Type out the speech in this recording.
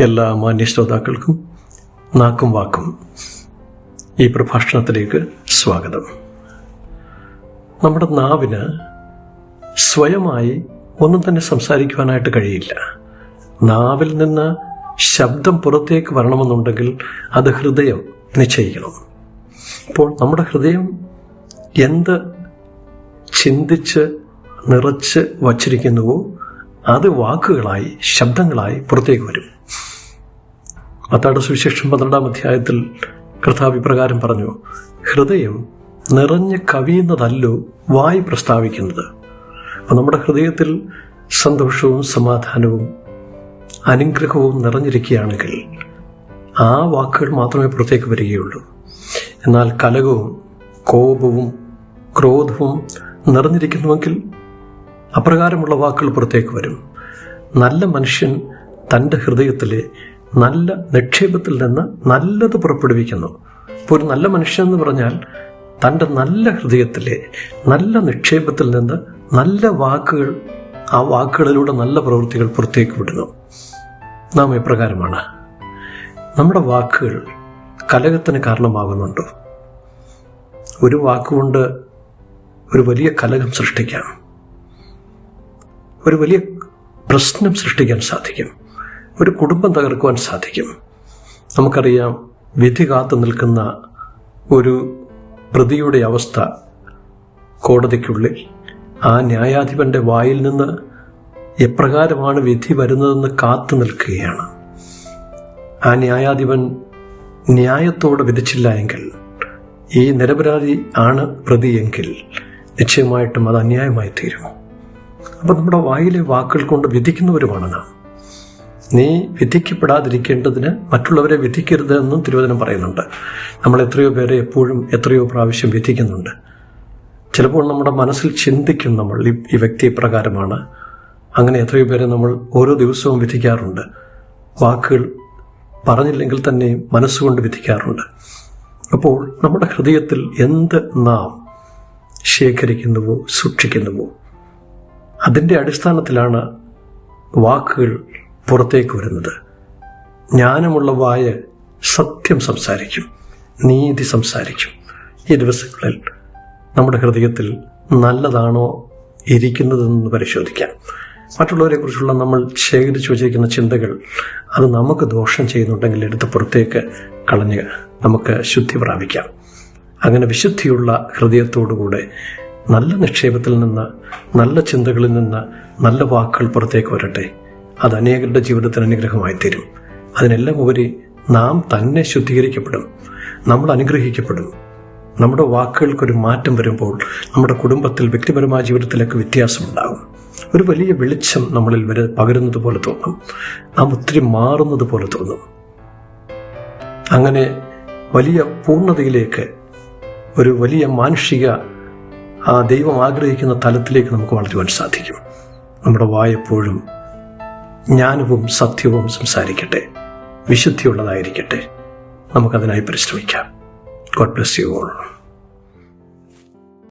എല്ലാ മാന്യ ശ്രോതാക്കൾക്കും നാക്കും വാക്കും. ഈ പ്രഭാഷണത്തിലേക്ക് സ്വാഗതം. നമ്മുടെ നാവിന് സ്വയമായി ഒന്നും തന്നെ സംസാരിക്കുവാനായിട്ട് കഴിയില്ല. നാവിൽ നിന്ന് ശബ്ദം പുറത്തേക്ക് വരണമെന്നുണ്ടെങ്കിൽ അത് ഹൃദയം നിശ്ചയിക്കണം. അപ്പോൾ നമ്മുടെ ഹൃദയം എന്ത് ചിന്തിച്ച് നിറച്ച് വച്ചിരിക്കുന്നുവോ അത് വാക്കുകളായി ശബ്ദങ്ങളായി പുറത്തേക്ക് വരും. മത്താട് സുവിശേഷം പന്ത്രണ്ടാം അധ്യായത്തിൽ കർത്താവ് ഇപ്രകാരം പറഞ്ഞു ഹൃദയം നിറഞ്ഞ് കവിയുന്നതല്ലോ വായി പ്രസ്താവിക്കുന്നത്. അപ്പം നമ്മുടെ ഹൃദയത്തിൽ സന്തോഷവും സമാധാനവും അനുഗ്രഹവും നിറഞ്ഞിരിക്കുകയാണെങ്കിൽ ആ വാക്കുകൾ മാത്രമേ പുറത്തേക്ക് വരികയുള്ളൂ. എന്നാൽ കലകവും കോപവും ക്രോധവും നിറഞ്ഞിരിക്കുന്നുവെങ്കിൽ അപ്രകാരമുള്ള വാക്കുകൾ പുറത്തേക്ക് വരും. നല്ല മനുഷ്യൻ തന്റെ ഹൃദയത്തിലെ നല്ല നിക്ഷേപത്തിൽ നിന്ന് നല്ലത് പുറപ്പെടുവിക്കുന്നു. ഇപ്പോൾ ഒരു നല്ല മനുഷ്യൻ എന്ന് പറഞ്ഞാൽ തന്റെ നല്ല ഹൃദയത്തിലെ നല്ല നിക്ഷേപത്തിൽ നിന്ന് നല്ല വാക്കുകൾ ആ വാക്കുകളിലൂടെ നല്ല പ്രവൃത്തികൾ പുറത്തേക്ക് വിടുന്നു. നാം എപ്രകാരമാണ്? നമ്മുടെ വാക്കുകൾ കലകത്തിന് കാരണമാകുന്നുണ്ടോ? ഒരു വാക്കുകൊണ്ട് ഒരു വലിയ കലകം സൃഷ്ടിക്കാം. ഒരു വലിയ പ്രശ്നം സൃഷ്ടിക്കാൻ സാധിക്കും. ഒരു കുടുംബം തകർക്കുവാൻ സാധിക്കും. നമുക്കറിയാം വിധി കാത്തു നിൽക്കുന്ന ഒരു പ്രതിയുടെ അവസ്ഥ കോടതിക്കുള്ളിൽ ആ ന്യായാധിപന്റെ വായിൽ നിന്ന് എപ്രകാരമാണ് വിധി വരുന്നതെന്ന് കാത്തു നിൽക്കുകയാണ്. ആ ന്യായാധിപൻ ന്യായത്തോടെ വിധിച്ചില്ല എങ്കിൽ ഈ നിരപരാധി ആണ് പ്രതിയെങ്കിൽ നിശ്ചയമായിട്ടും അത് അന്യായമായി തീരും അപ്പം നമ്മുടെ വായിലെ വാക്കുകൾ കൊണ്ട് വിധിക്കുന്നവരുമാണ് നാം നീ വിധിക്കപ്പെടാതിരിക്കേണ്ടതിന് മറ്റുള്ളവരെ വിധിക്കരുത് എന്നും തിരുവചനം പറയുന്നുണ്ട്. നമ്മൾ എത്രയോ പേരെ എപ്പോഴും എത്രയോ പ്രാവശ്യം വിധിക്കുന്നുണ്ട്. ചിലപ്പോൾ നമ്മുടെ മനസ്സിൽ ചിന്തിക്കും നമ്മൾ ഈ വ്യക്തി പ്രകാരമാണ്. അങ്ങനെ എത്രയോ പേരെ നമ്മൾ ഓരോ ദിവസവും വിധിക്കാറുണ്ട്. വാക്കുകൾ പറഞ്ഞില്ലെങ്കിൽ തന്നെയും മനസ്സുകൊണ്ട് വിധിക്കാറുണ്ട്. അപ്പോൾ നമ്മുടെ ഹൃദയത്തിൽ എന്ത് നാം ശേഖരിക്കുന്നുവോ സൂക്ഷിക്കുന്നുവോ? അതിന്റെ അടിസ്ഥാനത്തിലാണ് വാക്കുകൾ പുറത്തേക്ക് വരുന്നത്. ജ്ഞാനമുള്ള വായ സത്യം സംസാരിക്കും നീതി സംസാരിക്കും. ഈ ദിവസങ്ങളിൽ നമ്മുടെ ഹൃദയത്തിൽ നല്ലതാണോ ഇരിക്കുന്നതെന്ന് പരിശോധിക്കാം. മറ്റുള്ളവരെ കുറിച്ചുള്ള നമ്മൾ ശേഖരിച്ചു വച്ചിരിക്കുന്ന ചിന്തകൾ അത് നമുക്ക് ദോഷം ചെയ്യുന്നുണ്ടെങ്കിൽ എടുത്ത് പുറത്തേക്ക് കളഞ്ഞ് നമുക്ക് ശുദ്ധി പ്രാപിക്കാം. അങ്ങനെ വിശുദ്ധിയുള്ള ഹൃദയത്തോടുകൂടെ നല്ല നിക്ഷേപത്തിൽ നിന്ന് നല്ല ചിന്തകളിൽ നിന്ന് നല്ല വാക്കുകൾ പുറത്തേക്ക് വരട്ടെ. അത് അനേകരുടെ ജീവിതത്തിന് അനുഗ്രഹമായി തീരും. അതിനെല്ലാം ഉപരി നാം തന്നെ ശുദ്ധീകരിക്കപ്പെടും. നമ്മൾ അനുഗ്രഹിക്കപ്പെടും. നമ്മുടെ വാക്കുകൾക്കൊരു മാറ്റം വരുമ്പോൾ നമ്മുടെ കുടുംബത്തിൽ വ്യക്തിപരമായ ജീവിതത്തിലൊക്കെ വ്യത്യാസമുണ്ടാകും. ഒരു വലിയ വെളിച്ചം നമ്മളിൽ വരെ പകരുന്നത് പോലെ തോന്നും. നാം ഒത്തിരി മാറുന്നത് പോലെ തോന്നും. അങ്ങനെ വലിയ പൂർണതയിലേക്ക് ഒരു വലിയ മാനുഷിക ആ ദൈവം ആഗ്രഹിക്കുന്ന തലത്തിലേക്ക് നമുക്ക് വളരുവാൻ സാധിക്കും. നമ്മുടെ വായെപ്പോഴും ജ്ഞാനവും സത്യവും സംസാരിക്കട്ടെ. വിശുദ്ധിയുള്ളതായിരിക്കട്ടെ. നമുക്കതിനായി പരിശ്രമിക്കാം. God bless you all